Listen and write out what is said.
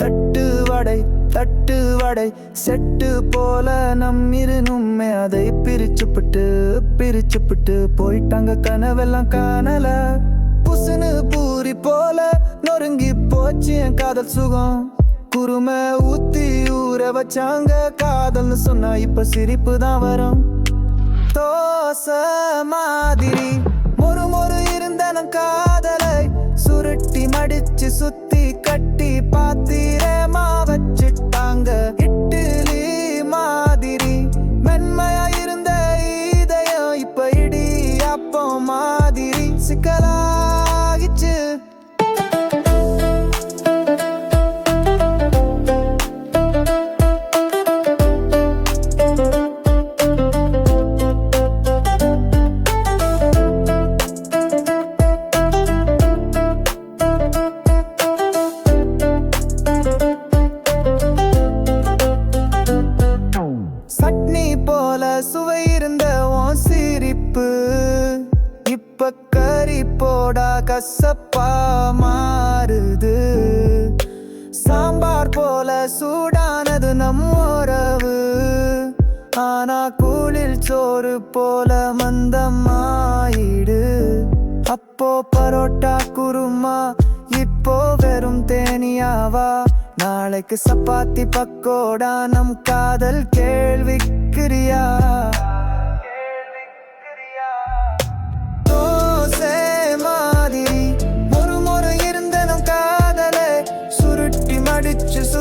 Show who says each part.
Speaker 1: தட்டு வடை தட்டு வடை. செட்டு போல நம் இருனுமே அதை பிரிச்சுப்பிட்டு பிரிச்சுப்பிட்டு போயிட்டாங்க கனவெல்லாம் காணல. புசுனு பூரி போல நொறுங்கி போச்சு என் காதல் சுகம். குருமை ஊத்தி ஊற வச்சாங்க காதல்னு சொன்னா இப்ப சிரிப்பு தான் வரும். தோசை மாதிரி அடிச்சு சுத்தி கட்டி பாத்திரமா வச்சுட்டாங்க இட்லி மாதிரி மென்மையா இருந்த இதயம் இப்ப இடி அப்போ மாதிரி. சிக்கலா இருந்த உன் சிரிப்பு இப்ப கறி போடா கசப்பா மாறுது. சாம்பார் போல சூடானது நம் உறவு ஆனா கூழில் சோறு போல மந்தமாயிடு. அப்போ பரோட்டா குருமா இப்போ வெறும் தேனியாவா? நாளைக்கு சப்பாத்தி பக்கோடா நம் காதல் கேள்விக்குரிய It just